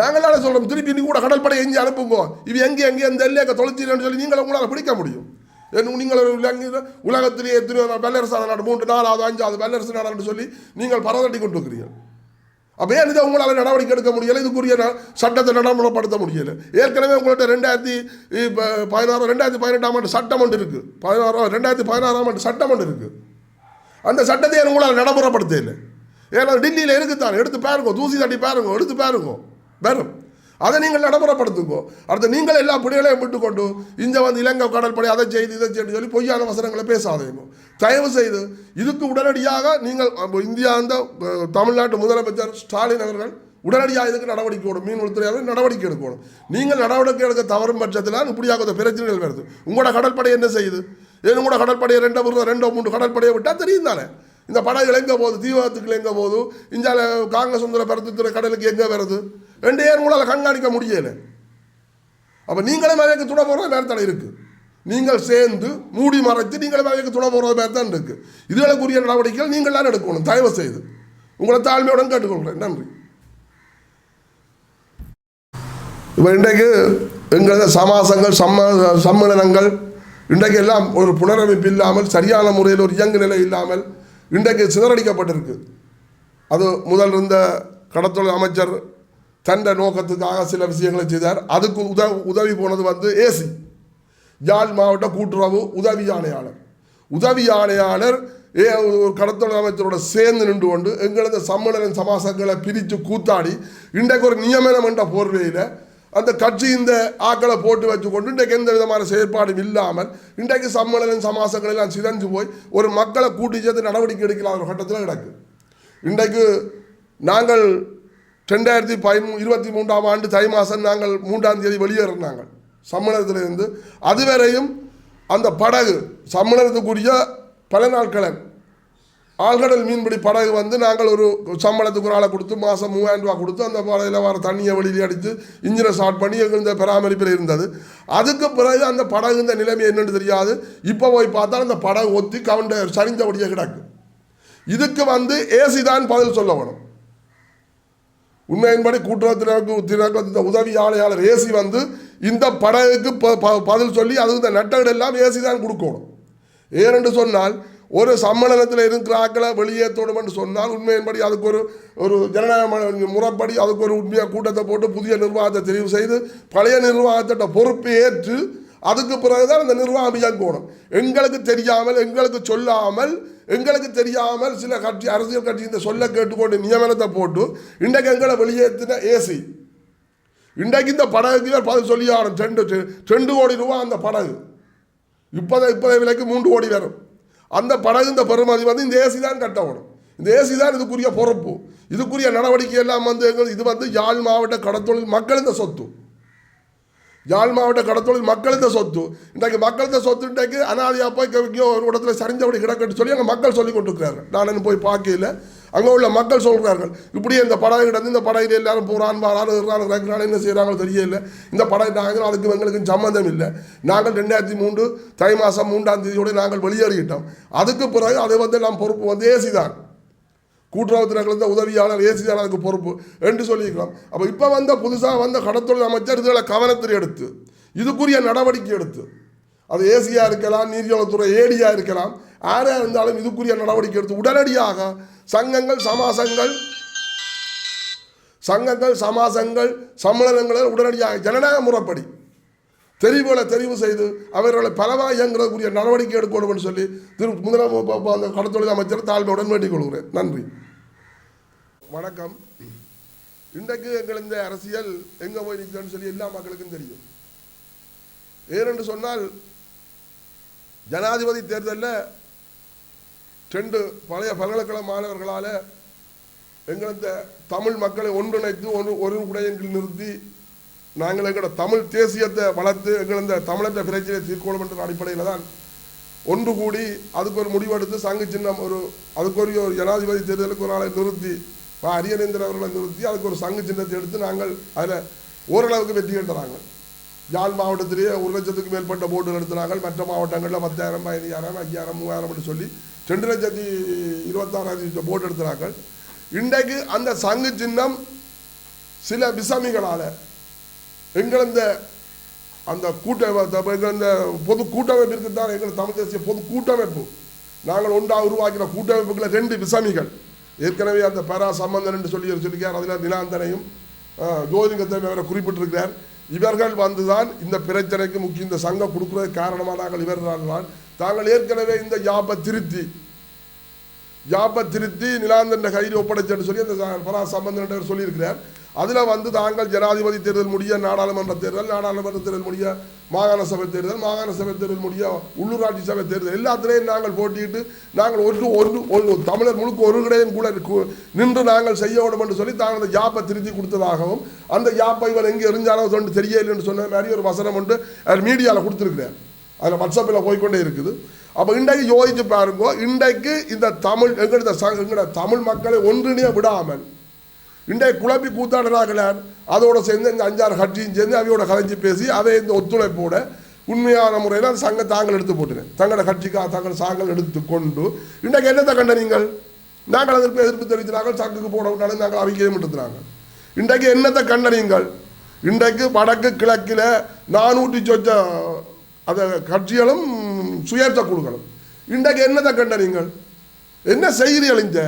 நாங்களால சொல்கிறோம் திருப்பி நீ கூட கடற்படை எங்கே அனுப்புங்க. இது எங்கே எங்கே இந்த எல்லையை தொலைச்சின்னு சொல்லி நீங்கள் உங்களால் பிடிக்க முடியும். நீங்கள் உலகத்திலேயே எத்தனையோ வல்லரசு நாடு மூன்று நாலாவது அஞ்சாவது வல்லரசு நாடுன்னு சொல்லி நீங்கள் பரதட்டி கொண்டு இருக்கிறீர்கள். அப்போ ஏன் இதை உங்களால் நடவடிக்கை எடுக்க முடியலை? இதுக்குரிய சட்டத்தை நடைமுறைப்படுத்த முடியலை. ஏற்கனவே உங்கள்கிட்ட ரெண்டாயிரத்தி இப்போ பதினாறு ரெண்டாயிரத்தி பதினெட்டாம் ஆண்டு சட்டம் ஒன்று இருக்குது பதினாறு ரெண்டாயிரத்தி பதினாறாம் ஆண்டு சட்டம் ஒன்று இருக்குது அந்த சட்டத்தை ஏன் உங்களால் நடைமுறைப்படுத்த இல்லை ஏன்னா டெல்லியில் இருக்குத்தான். எடுத்து பாருங்க தூசி தட்டி பாருங்க எடுத்து பாருங்க. வரும் அதை நீங்கள் நடைமுறைப்படுத்துங்கோ. அடுத்து நீங்கள் எல்லா பிடிகளையும் விட்டுக்கொண்டு இந்த வந்து இலங்கை கடற்படை அதை செய்து இதை செய்து சொல்லி பொய்யான வசனங்களை பேசாதீங்க. தயவு செய்து இதுக்கு உடனடியாக நீங்கள் இந்தியா அந்த தமிழ்நாட்டு முதலமைச்சர் ஸ்டாலின் அவர்கள் உடனடியாக இதுக்கு நடவடிக்கை எடுக்கணும். மீன் நடவடிக்கை எடுக்கணும். நீங்கள் நடவடிக்கை எடுக்க தவறும் பட்சத்தில் இப்படியாக இந்த பிரச்சனைகள் வருது. உங்களோட கடற்படை என்ன செய்யுது? ஏன் உங்களோட கடற்படையை ரெண்டோ ரெண்டோ மூணு கடற்படையை விட்டால் தெரியும் தானே? இந்த படகுகள் எங்கே போகுது தீவிரத்துக்கு எங்கே போகுது இந்தியாவில் காங்கிரஸ் சுந்தர பருத்துத்துறை கடலுக்கு எங்கே வருது? ரெண்டு ஏர் உங்களால் கண்காணிக்க முடியலை. அப்போ நீங்களே மேலேக்கு துணை போகிற நேரத்தில் இருக்குது நீங்கள் சேர்ந்து மூடி மறைத்து நீங்களே மேலேக்கு துணை போகிற மாதிரி தான் இருக்குது இதுகளுக்குரிய நடவடிக்கைகள் நீங்கள் தான் எடுக்கணும். தயவு செய்து. உங்களை தாழ்மையுடன் கேட்டுக்கொள்கிறேன். நன்றி. இப்போ இன்றைக்கு எங்களது சமாசங்கள் சம்ம சம்மேளனங்கள் இன்றைக்கு எல்லாம் ஒரு புனரமைப்பு இல்லாமல் சரியான முறையில் ஒரு இயங்கு நிலை இல்லாமல் இன்றைக்கு சிதறடிக்கப்பட்டிருக்கு. அது முதல் இருந்த கடத்தொழில் அமைச்சர் தண்ட நோக்கத்துக்காக சில விஷயங்களை செய்தார். அதுக்கு உத உதவி போனது வந்து ஏசி யாழ் மாவட்ட கூட்டுறவு உதவி ஆணையாளர். உதவி ஆணையாளர் ஏ ஒரு கடத்தொழில் அமைச்சரோட சேர்ந்து நின்று கொண்டு எங்களது சம்மேளன சமாசங்களை பிரித்து கூத்தாடி இன்றைக்கு ஒரு நியமனம் என்ற போர்வையில் அந்த கட்சி இந்த ஆக்களை போட்டு வச்சுக்கொண்டு இன்றைக்கு எந்த விதமான செயற்பாடும் இல்லாமல் இன்றைக்கு சம்மேளன சமாசங்கள் எல்லாம் சிதைஞ்சு போய் ஒரு மக்களை கூட்டி சேர்த்து நடவடிக்கை எடுக்கலாம் ஒரு கட்டத்தில் கிடக்கு. இன்றைக்கு நாங்கள் ரெண்டாயிரத்தி பதிமூ இருபத்தி மூன்றாம் ஆண்டு தை மாதம் நாங்கள் மூன்றாம் தேதி வெளியேறினாங்க சம்மேளனத்திலிருந்து அதுவரையும் அந்த படகு சம்மேளனத்துக்குரிய பல நாட்களன் ஆழ்கடல் மீன்பிடி படகு வந்து நாங்கள் ஒரு சம்பளத்துக்கு ஒரு ஆளை கொடுத்து மாதம் மூவாயிரம் ரூபா கொடுத்து அந்த படகில் வர தண்ணியை வெளியில் அடித்து இன்ஜினை ஸ்டார்ட் பண்ணி எங்கள் பராமரிப்பில் இருந்தது. அதுக்கு பிறகு அந்த படகு இந்த நிலைமை என்னென்னு தெரியாது. இப்போ போய் பார்த்தா அந்த படகு ஒத்தி கவுண்ட சரிந்தபடியே கிடக்கு. இதுக்கு வந்து ஏசி தான் பதில் சொல்ல வேணும். உண்மையின்படி கூட்டுறவுத்தினருக்கு இந்த உதவி ஆலையாளர் ஏசி வந்து இந்த படகுக்கு ப- ப- பதில் சொல்லி அது இந்த நட்டங்கள் எல்லாம் ஏசி தான் கொடுக்கணும். ஏனென்று சொன்னால் ஒரு சம்மேளனத்தில் இருக்கிற ஆக்களை வெளியேற்றணும் சொன்னால் உண்மையின்படி அதுக்கு ஒரு ஒரு ஜனநாயக ம- முறைப்படி அதுக்கு ஒரு உண்மையாக கூட்டத்தை போட்டு புதிய நிர்வாகத்தை தெரிவு செய்து பழைய நிர்வாகத்திட்ட பொறுப்பு ஏற்று அதுக்கு பிறகுதான் அந்த நிர்வாகம் இயங்கணும். எங்களுக்கு தெரியாமல் எங்களுக்கு சொல்லாமல் எங்களுக்கு தெரியாமல் சில கட்சி அரசியல் கட்சி இந்த சொல்ல கேட்டுக்கொண்டு நியமனத்தை போட்டு இன்றைக்கு எங்களை வெளியேற்றின ஏசி இன்றைக்கு இந்த படகுக்கு பதில் சொல்லி ஆகணும் ரெண்டு ரெண்டு கோடி ரூபா அந்த படகு. இப்போதை இப்போதை விலைக்கு மூன்று கோடி வரும். அந்த படகு இந்த பெருமதி வந்து இந்த ஏசி தான் கட்டணும். இந்த ஏசி தான் இதுக்குரிய பொறுப்பு. இதுக்குரிய நடவடிக்கை எல்லாம் வந்து எங்கள் இது வந்து யாழ் மாவட்ட கடத்தொழில் மக்களின் சொத்து. யாழ் மாவட்ட கடத்தொழில் மக்களின் சொத்து. இன்றைக்கு மக்களின் சொத்து இன்றைக்கு அனாதையா போய் ஒரு இடத்துல சரிஞ்சபடி கிடக்கட்டு சொல்லி அங்கே மக்கள் சொல்லி கொண்டிருக்கிறார்கள். நான் போய் பார்க்கல அங்கே உள்ள மக்கள் சொல்கிறார்கள் இப்படியே இந்த படகு கிடந்து இந்த படகுல எல்லாரும் போகிறான் வாரான் இருக்கிறான் இறக்குறான் என்ன செய்கிறாங்களோ தெரியல இந்த படகு நாங்கள் அதுக்கு எங்களுக்கு சம்மந்தம் இல்லை. நாங்கள் ரெண்டாயிரத்தி மூன்று தை மாதம் மூன்றாம் தேதியோடு நாங்கள் வெளியேறிக்கிட்டோம் அதுக்கு பிறகு அதை வந்து நாம் பொறுப்பு வந்து ஏசி தான். கூட்டுறவுத்துறைகள் இருந்த உதவியாளர் ஏசிதான் அதுக்கு பொறுப்பு என்று சொல்லியிருக்கலாம் அப்போ இப்போ வந்த புதுசாக வந்த கடத்தொழில் அமைச்சர் இதுகளை கவனத்தில் எடுத்து இதுக்குரிய நடவடிக்கை எடுத்து அது ஏசியாக இருக்கலாம் நீர்வளத்துறை ஏடியாக இருக்கலாம் யாராக இருந்தாலும் இதுக்குரிய நடவடிக்கை எடுத்து உடனடியாக சங்கங்கள் சமாசங்கள் சங்கங்கள் சமாசங்கள் சம்மேளனங்களை உடனடியாக ஜனநாயக முறைப்படி தெரிவுகளை தெரிவு செய்து அவர்களை பலவாக இயங்குறதுக்குரிய நடவடிக்கை எடுக்கணும்னு சொல்லி திரு முதலமைச்சர் அந்த கடத்தொழில் அமைச்சர் தாழ்மையுடன் வேண்டிக் கொள்கிறேன். நன்றி. வணக்கம். இன்றைக்கு எங்கள் இந்த அரசியல் எங்கே போய் நிற்கிறதுன்னு சொல்லி எல்லா மக்களுக்கும் தெரியும். ஏனென்று சொன்னால் ஜனாதிபதி தேர்தலில் ரெண்டு பழைய பல்கலைக்கழக மாணவர்களால் எங்கள் இந்த தமிழ் மக்களை ஒன்றிணைத்து ஒன்று ஒரு உடையங்கள் நிறுத்தி நாங்கள் எங்களோட தமிழ் தேசியத்தை வளர்த்து எங்கள் தமிழக தமிழற்ற பிரச்சனையை தீர்க்கணும் என்ற அடிப்படையில் தான் ஒன்று கூடி அதுக்கு ஒரு முடிவெடுத்து சங்கு சின்னம் ஒரு அதுக்குரிய ஒரு ஜனாதிபதி தேர்தலுக்கு ஒரு ஆளை நிறுத்தி பா அரியநேந்திரன் அவர்களை நிறுத்தி அதுக்கு ஒரு சங்கு சின்னத்தை எடுத்து நாங்கள் அதில் ஓரளவுக்கு வெற்றி கண்டுறாங்க யாழ் மாவட்டத்திலேயே ஒரு லட்சத்துக்கு மேற்பட்ட போட்டுகள் எடுத்துனாங்க மற்ற மாவட்டங்களில் பத்தாயிரம் பதினஞ்சாயிரம் ஐயாயிரம் மூவாயிரம் சொல்லி ரெண்டு லட்சத்தி இருபத்தாறாயிரத்தி போட்டு எடுத்துனாங்க இன்றைக்கு அந்த சங்கு சின்னம் சில விசாமிகளால் எங்களந்த அந்த கூட்டமைப்பு எங்களந்த பொது கூட்டமைப்பிற்கு தான் எங்கள் தமிழ் தேசிய பொது கூட்டமைப்பு. நாங்கள் ஒன்றாக உருவாக்கின கூட்டமைப்புகளை ரெண்டு விசாமிகள். ஏற்கனவே அந்த பரா சம்பந்தன் என்று சொல்லி சொல்லியிருக்கார் அதில் நிலாந்தனையும் ஜோதிகத்தை அவரை குறிப்பிட்டிருக்கிறார். இவர்கள் வந்து தான் இந்த பிரச்சனைக்கு முக்கிய இந்த சங்கம் கொடுக்குறது காரணமாக நாங்கள் இவர்கள் தான் தாங்கள் ஏற்கனவே இந்த யாப்பை திருத்தி யாப திருத்தி நிலாந்தண்ட கையில் ஒப்படைச்சேன்னு சொல்லி அந்த பரா சம்பந்தன் சொல்லியிருக்கிறார். அதில் வந்து தாங்கள் ஜனாதிபதி தேர்தல் முடிய நாடாளுமன்ற தேர்தல் நாடாளுமன்ற தேர்தல் முடிய மாகாண சபை தேர்தல் மாகாண சபை தேர்தல் முடிய உள்ளூராட்சி சபை தேர்தல் எல்லாத்திலையும் நாங்கள் போட்டிட்டு நாங்கள் ஒன்று ஒரு ஒரு தமிழர் முழுக்க ஒரு கிடையும் கூட நின்று நாங்கள் செய்ய வேண்டும் என்று சொல்லி தாங்கள் அந்த யாப்பை திருத்தி கொடுத்ததாகவும் அந்த யாப்பை இவன் எங்கே எரிஞ்சாலும் சொன்னு தெரியலைன்னு சொன்ன மாதிரி ஒரு வசனம் உண்டு மீடியாவில் கொடுத்துருக்கிறார். அதில் வாட்ஸ்அப்பில் போய்கொண்டே இருக்குது. அப்போ இன்றைக்கு யோசிச்சு பாருங்க இன்றைக்கு இந்த தமிழ் எங்களோட ச- எங்களோட தமிழ் மக்களை ஒன்றிணைய விடாமல் இன்றைக்கு குழப்பி கூத்தாடுறார்களான் அதோட சேர்ந்து இந்த அஞ்சாறு கட்சியும் சேர்ந்து அவையோட கலைஞ்சி பேசி அதை இந்த ஒத்துழைப்போட உண்மையான முறையில் அந்த சங்க தாங்கள் எடுத்து போட்டுனேன். தங்களோட கட்சிக்காக தங்கள் சாங்கள் எடுத்து கொண்டு இன்றைக்கு என்னத்தை கண்ட நீங்கள்? நாங்கள் அதற்கு எதிர்ப்பு தெரிவித்தார்கள் சங்குக்கு போட விட்டாலும் நாங்கள் அறிக்கையும் எடுத்துனாங்க இன்றைக்கு என்னத்தை கண்ட நீங்கள்? இன்றைக்கு வடக்கு கிழக்கில் நானூற்றி சொச்ச அந்த கட்சிகளும் சுயேட்ச குழுக்களும் இன்றைக்கு என்னத்தை கண்ட நீங்கள்? என்ன செய்தி அழிஞ்ச?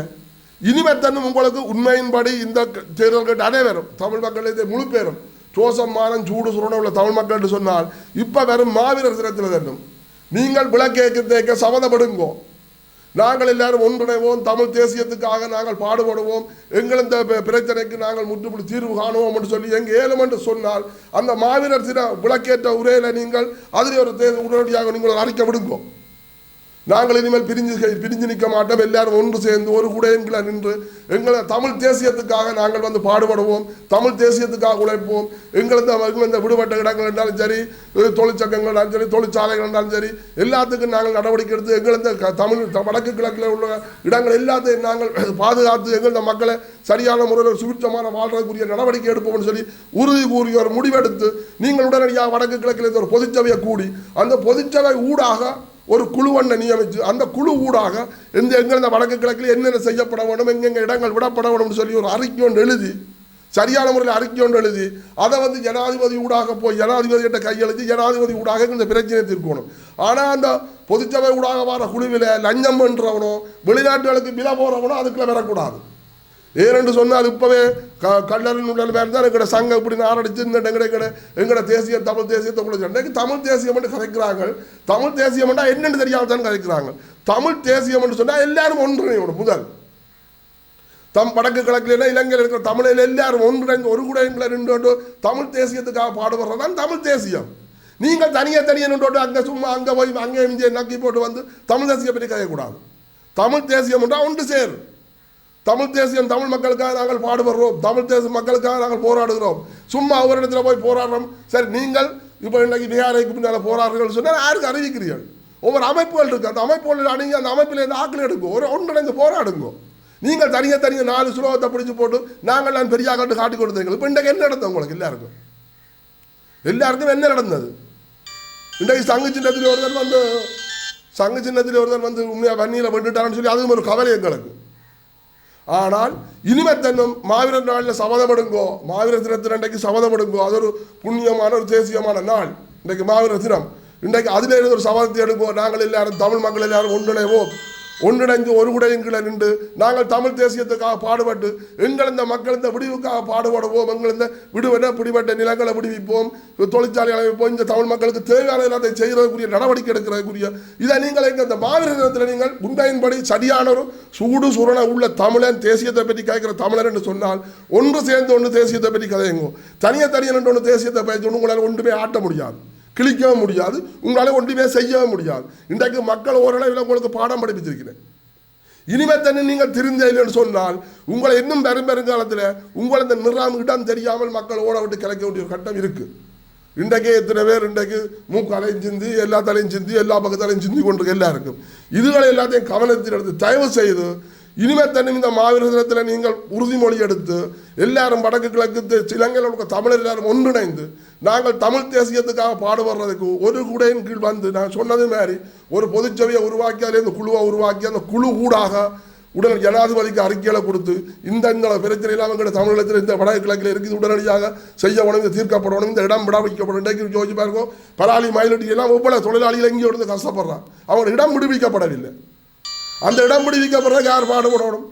இனிமேத்தன்னும் உங்களுக்கு உண்மையின்படி இந்த தேர்தல் கேட்டு அனைவரும் தமிழ் மக்கள் இதை முழு பேரும் ரோசம் மானம் சூடு சுரணம் உள்ள தமிழ் மக்கள் என்று சொன்னால் இப்போ வெறும் மாவீரர் தினத்தில் தன்னும். நீங்கள் விளக்கேற்க தேக்க சம்மதப்படுங்கோ நாங்கள் எல்லாரும் ஒன்றிணைவோம். தமிழ் தேசியத்துக்காக நாங்கள் பாடுபடுவோம். எங்கள் இந்த பிரச்சனைக்கு நாங்கள் முற்றுப்புடி தீர்வு காணுவோம் என்று சொல்லி எங்க ஏலம் என்று சொன்னால் அந்த மாவீரர் சில விளக்கேற்ற உரையில நீங்கள் அதில் ஒரு தே உடனடியாக நீங்கள் அறிக்கை விடுங்கோ. நாங்கள் இனிமேல் பிரிஞ்சு பிரிஞ்சு நிற்க மாட்டோம். எல்லாரும் ஒன்று சேர்ந்து ஒரு குடையன்களை நின்று எங்களை தமிழ் தேசியத்துக்காக நாங்கள் வந்து பாடுபடுவோம். தமிழ் தேசியத்துக்காக உழைப்போம். எங்களது இந்த விடுபட்ட இடங்கள் இருந்தாலும் சரி தொழிற்சங்கங்கள் என்றாலும் சரி தொழிற்சாலைகள் என்றாலும் சரி எல்லாத்துக்கும் நாங்கள் நடவடிக்கை எடுத்து எங்களது தமிழ் வடக்கு கிழக்கில் உள்ள இடங்கள் எல்லாத்தையும் நாங்கள் பாதுகாத்து எங்களது மக்களை சரியான முறையில் சுபிட்சமான வாழ்றதுக்குரிய நடவடிக்கை எடுப்போம்னு சொல்லி உறுதி கூறி ஒரு முடிவெடுத்து நீங்கள் உடனடியாக வடக்கு கிழக்கில் இருந்து ஒரு பொதுச்சபையை கூடி அந்த பொதுச்சபை ஊடாக ஒரு குழுவண்ணை நியமித்து அந்த குழு ஊடாக எந்த எங்கெந்த வடக்கு கிழக்கில் என்னென்ன செய்யப்பட வேண்டும் எங்கெங்கே இடங்கள் விடப்பட வேணும்னு சொல்லி ஒரு அறிக்கை ஒன்று எழுதி சரியான முறையில் அறிக்கை ஒன்று எழுதி அதை வந்து ஜனாதிபதி ஊடாக போய் ஜனாதிபதி கையெழுத்து ஜனாதிபதி ஊடாக இந்த பிரச்சனையை தீர்க்கணும். ஆனால் அந்த பொதுச்சபை ஊடாக வர குழுவில் லஞ்சம் பண்ணுறவனோ வெளிநாட்டுகளுக்கு விலை போகிறவனோ அதுக்குள்ள வரக்கூடாது. ஏனென்று சொன்னால் இப்போவே க கல்லறின் உள்ள பேர் தான் எங்கட சங்கம் இப்படி நாரடிச்சு இந்த எங்கட எங்கட எங்கட தேசிய தமிழ் தேசியத்தை கூட இன்றைக்கு தமிழ் தேசியம் என்று கதைக்கிறாங்க தமிழ் தேசியம் என்றால் என்னென்னு தெரியாமல் தான் கதைக்கிறாங்க தமிழ் தேசியம் என்று சொன்னால் எல்லாரும் ஒன்றிணையோட முதல். தம் வடக்கு கிழக்கில் இலங்கையில் இருக்கிற தமிழில் எல்லாரும் ஒன்றிணைந்து ஒரு குடையில் நின்று கொண்டு தமிழ் தேசியத்துக்காக பாடுபடுறது தான் தமிழ் தேசியம். நீங்கள் தனியாக தனியாக நின்று அங்கே சும்மா அங்கே போய் அங்கே இங்கே நக்கி போட்டு வந்து தமிழ் தேசியம் பற்றி கதையக்கூடாது. தமிழ் தேசியம் என்றால் ஒன்று சேர் தமிழ் தேசியம் தமிழ் மக்களுக்காக நாங்கள் பாடுபடுறோம். தமிழ் தேச மக்களுக்காக நாங்கள் போராடுகிறோம். சும்மா ஒரு இடத்துல போய் போராடுறோம். சரி நீங்கள் இப்போ இன்னைக்கு பிகாரைக்கு பின்னால் போராடுறீர்கள் சொன்னால் யாருக்கு அறிவிக்கிறீர்கள்? ஒவ்வொரு அமைப்புகள் இருக்குது அந்த அமைப்புகள் அணுகி அந்த அமைப்பில் இருந்து ஆக்கள் எடுங்க. ஒரு ஒன்றிணைந்து போராடுங்க. நீங்கள் தனியாக தனியாக நாலு சுலோகத்தை பிடிச்சி போட்டு நாங்கள் நான் பெரிய காட்டு காட்டி கொடுத்தீங்க இப்போ இன்றைக்கு என்ன நடந்தது உங்களுக்கு? எல்லாருக்கும்? எல்லாருக்கும் என்ன நடந்தது? இன்றைக்கு சங்கு சின்னத்தில் ஒருத்தன் வந்து சங்கு சின்னத்தில் ஒருத்தன் வந்து உண்மையாக வன்னியில் விட்டுட்டான்னு சொல்லி அதுவும் ஒரு கவலை எங்களுக்கு. ஆனால் இனிமே தன்னும் மாவீரர் நாளில் சபதமெடுங்கோ மாவீர தினத்தில் இன்றைக்கு சபதமெடுங்கோ அது ஒரு புண்ணியமான ஒரு தேசியமான நாள். இன்றைக்கு மாவீர தினம். இன்றைக்கு அதில் ஒரு சபதத்தை எடுங்கோ நாங்கள் எல்லாரும் தமிழ் மக்கள் எல்லாரும் ஒன்றிணைவோம். ஒன்றிணைந்து ஒரு குடையின் கீழே நின்று நாங்கள் தமிழ் தேசியத்துக்காக பாடுபட்டு எங்கள் இந்த மக்கள் இந்த விடிவுக்காக பாடுபடுவோம். எங்கள் இந்த விடுவென பிடிபட்ட நிலங்களை விடுவிப்போம். தொழிற்சாலை அமைப்போம் இந்த தமிழ் மக்களுக்கு தேவையான எல்லாத்தை செய்கிறதுக்குரிய நடவடிக்கை எடுக்கிறதுக்குரிய இதை நீங்கள் எங்கள் இந்த மாநில நேரத்தில் நீங்கள் உண்மையின்படி சரியான ஒரு சூடு சுரண உள்ள தமிழன் தேசியத்தை பற்றி கேட்கிற தமிழர் என்று சொன்னால் ஒன்று சேர்ந்து ஒன்று தேசியத்தை பற்றி கதையுங்கோ. தனியாக தனியாக ஒன்று தேசியத்தை பேசி உங்களால் ஒன்றுமே ஆட்ட முடியாது. கிழிக்கவும் முடியாது உங்களால் ஒன்றுமே செய்யவும் முடியாது. இன்றைக்கு மக்கள் ஓரளவில் உங்களுக்கு பாடம் படிப்பிச்சிருக்கிறேன். இனிமே தண்ணி நீங்கள் திருந்தேன்னு சொன்னால் உங்களை இன்னும் பெரும் பெருங்காலத்தில் உங்களை இந்த நிறாம் இடம் தெரியாமல் மக்கள் ஓட விட்டு கிடைக்க வேண்டிய ஒரு கட்டம் இருக்குது இன்றைக்கே எத்தனை பேர் இன்றைக்கு மூக்காலையும் சிந்தி எல்லா தலையும் சிந்தி எல்லா பக்கத்தாலையும் சிந்தி கொண்டு எல்லாருக்கும். இதுகளை எல்லாத்தையும் கவனத்தில் எடுத்து தயவு செய்து இனிமே தண்ணி இந்த மாவீர தினத்தில் நீங்கள் உறுதிமொழி எடுத்து எல்லாரும் வடக்கு கிழக்கு இலங்கையில் உள்ள தமிழர் எல்லாரும் ஒன்றிணைந்து நாங்கள் தமிழ் தேசியத்துக்காக பாடுபடுறதுக்கு ஒரு குடையின் கீழ் வந்து நான் சொன்னது மாதிரி ஒரு பொதுச்சபையை உருவாக்கி அதில் இந்த குழுவை உருவாக்கி அந்த குழு ஊடாக உடனடி ஜனாதிபதிக்கு அறிக்கைகளை கொடுத்து இந்த இந்த பிரச்சனையில் அவங்களோட தமிழகத்தில் இந்த வடக்கு கிழக்கில் இருக்குது உடனடியாக செய்யப்படும் இந்த தீர்க்கப்படணும் இந்த இடம் விட வைக்கப்படும் இன்றைக்கு யோசிச்சு பாருங்க பலாளி மயிலட்டி எல்லாம் ஒவ்வொரு தொழிலாளிகள் எங்கேயோ இருந்து கஷ்டப்படுறான் அவங்க இடம் விடுவிக்கப்படவில்லை. அந்த இடம் விடுவிக்கப்படுறதுக்கு யார் பாடுபடணும்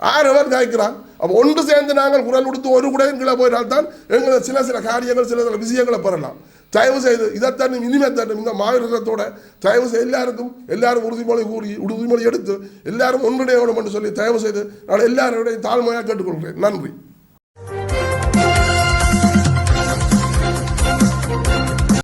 ஆறு பேர் காய்க்கிறான்? அப்போ ஒன்று சேர்ந்து நாங்கள் குரல் கொடுத்து ஒரு குடையின் கீழே போயிட்டால் தான் எங்களை சில சில காரியங்கள் சில சில விஷயங்களை பெறலாம். தயவு செய்து இதைத்தான் இனிமேத்தான் இந்த மாவீரத்தோட தயவு செய்து எல்லாருக்கும் எல்லாரும் உறுதிமொழி கூறி உறுதிமொழி எடுத்து எல்லாரும் ஒன்றிணையணும் என்று சொல்லி தயவு செய்து நான் எல்லாருடைய தாழ்மையாக கேட்டுக்கொள்கிறேன். நன்றி.